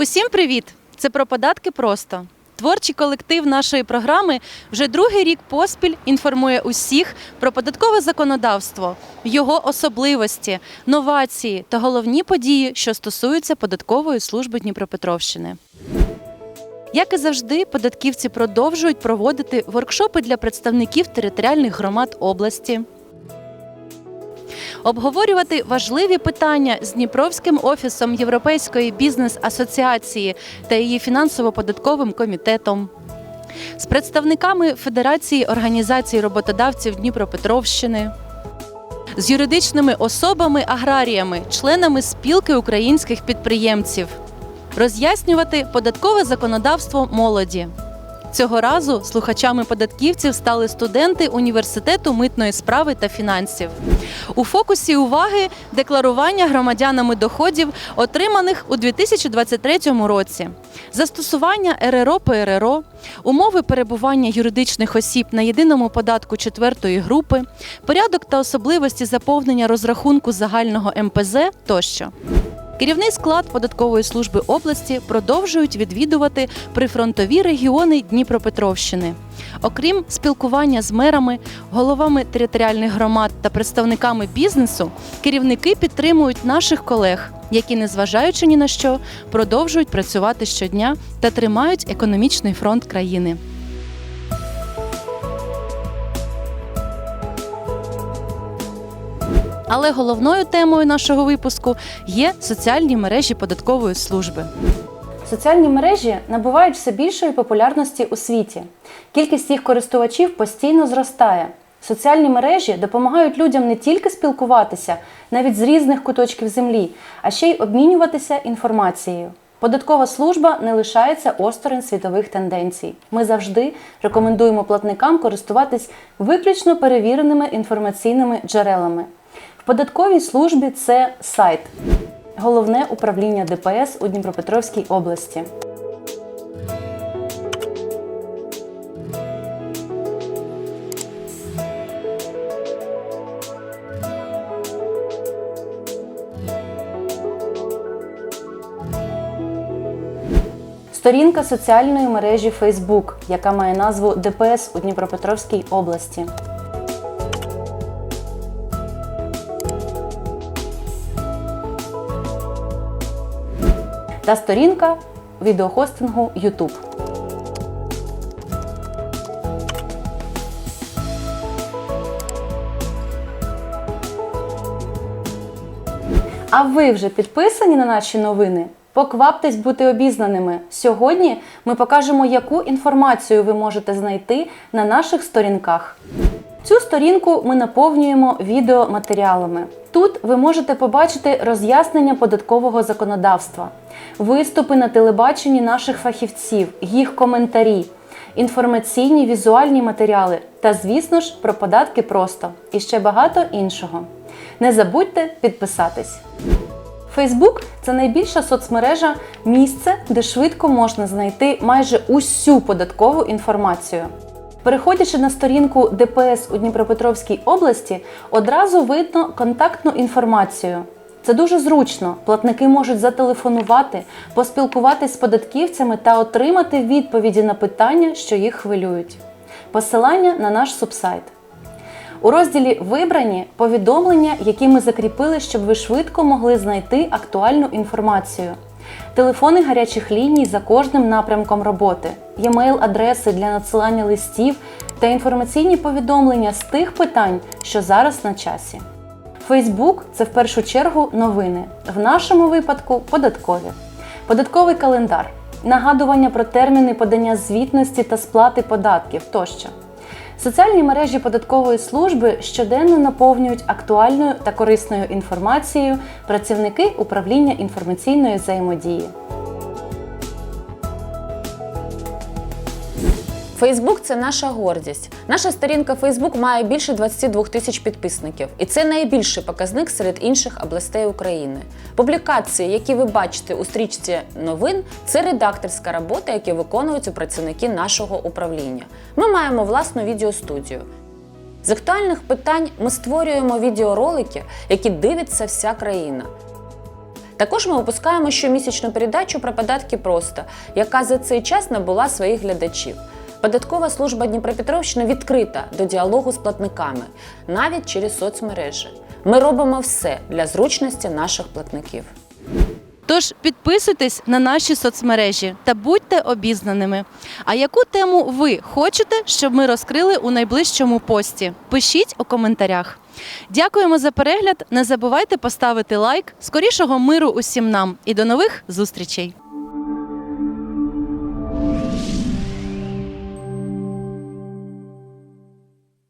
Усім привіт! Це про податки просто. Творчий колектив нашої програми вже другий рік поспіль інформує усіх про податкове законодавство, його особливості, новації та головні події, що стосуються податкової служби Дніпропетровщини. Як і завжди, податківці продовжують проводити воркшопи для представників територіальних громад області, обговорювати важливі питання з Дніпровським офісом Європейської бізнес-асоціації та її фінансово-податковим комітетом, з представниками Федерації організацій роботодавців Дніпропетровщини. З юридичними особами аграріями, членами спілки українських підприємців, роз'яснювати податкове законодавство молоді. Цього разу слухачами податківців стали студенти університету митної справи та фінансів. У фокусі уваги декларування громадянами доходів, отриманих у 2023 році, застосування РРО ПРРО, умови перебування юридичних осіб на єдиному податку четвертої групи, порядок та особливості заповнення розрахунку загального МПЗ тощо. Керівний склад податкової служби області продовжують відвідувати прифронтові регіони Дніпропетровщини. Окрім спілкування з мерами, головами територіальних громад та представниками бізнесу, керівники підтримують наших колег, які, незважаючи ні на що, продовжують працювати щодня та тримають економічний фронт країни. Але головною темою нашого випуску є соціальні мережі податкової служби. Соціальні мережі набувають все більшої популярності у світі. Кількість їх користувачів постійно зростає. Соціальні мережі допомагають людям не тільки спілкуватися, навіть з різних куточків землі, а ще й обмінюватися інформацією. Податкова служба не лишається осторонь світових тенденцій. Ми завжди рекомендуємо платникам користуватись виключно перевіреними інформаційними джерелами. Податковій службі це сайт, головне управління ДПС у Дніпропетровській області. Сторінка соціальної мережі Facebook, яка має назву ДПС у Дніпропетровській області. Та сторінка відеохостингу YouTube. А ви вже підписані на наші новини? Покваптесь бути обізнаними. Сьогодні ми покажемо, яку інформацію ви можете знайти на наших сторінках. Цю сторінку ми наповнюємо відеоматеріалами. Тут ви можете побачити роз'яснення податкового законодавства, виступи на телебаченні наших фахівців, їх коментарі, інформаційні візуальні матеріали та, звісно ж, про податки просто і ще багато іншого. Не забудьте підписатись. Фейсбук це найбільша соцмережа, місце, де швидко можна знайти майже усю податкову інформацію. Переходячи на сторінку ДПС у Дніпропетровській області, одразу видно контактну інформацію. Це дуже зручно. Платники можуть зателефонувати, поспілкуватись з податківцями та отримати відповіді на питання, що їх хвилюють. Посилання на наш субсайт. У розділі Вибрані повідомлення, які ми закріпили, щоб ви швидко могли знайти актуальну інформацію. Телефони гарячих ліній за кожним напрямком роботи, емейл-адреси для надсилання листів та інформаційні повідомлення з тих питань, що зараз на часі. Фейсбук це в першу чергу новини, в нашому випадку податкові, податковий календар, нагадування про терміни подання звітності та сплати податків тощо. Соціальні мережі податкової служби щоденно наповнюють актуальною та корисною інформацією працівники управління інформаційної взаємодії. Фейсбук це наша гордість. Наша сторінка Фейсбук має більше 22 тисяч підписників, і це найбільший показник серед інших областей України. Публікації, які ви бачите у стрічці новин, це редакторська робота, яку виконують працівники нашого управління. Ми маємо власну відеостудію. З актуальних питань ми створюємо відеоролики, які дивиться вся країна. Також ми випускаємо щомісячну передачу про податки просто, яка за цей час набула своїх глядачів. Податкова служба Дніпропетровщини відкрита до діалогу з платниками, навіть через соцмережі. Ми робимо все для зручності наших платників. Тож підписуйтесь на наші соцмережі та будьте обізнаними. А яку тему ви хочете, щоб ми розкрили у найближчому пості? Пишіть у коментарях. Дякуємо за перегляд. Не забувайте поставити лайк. Скорішого миру усім нам і до нових зустрічей!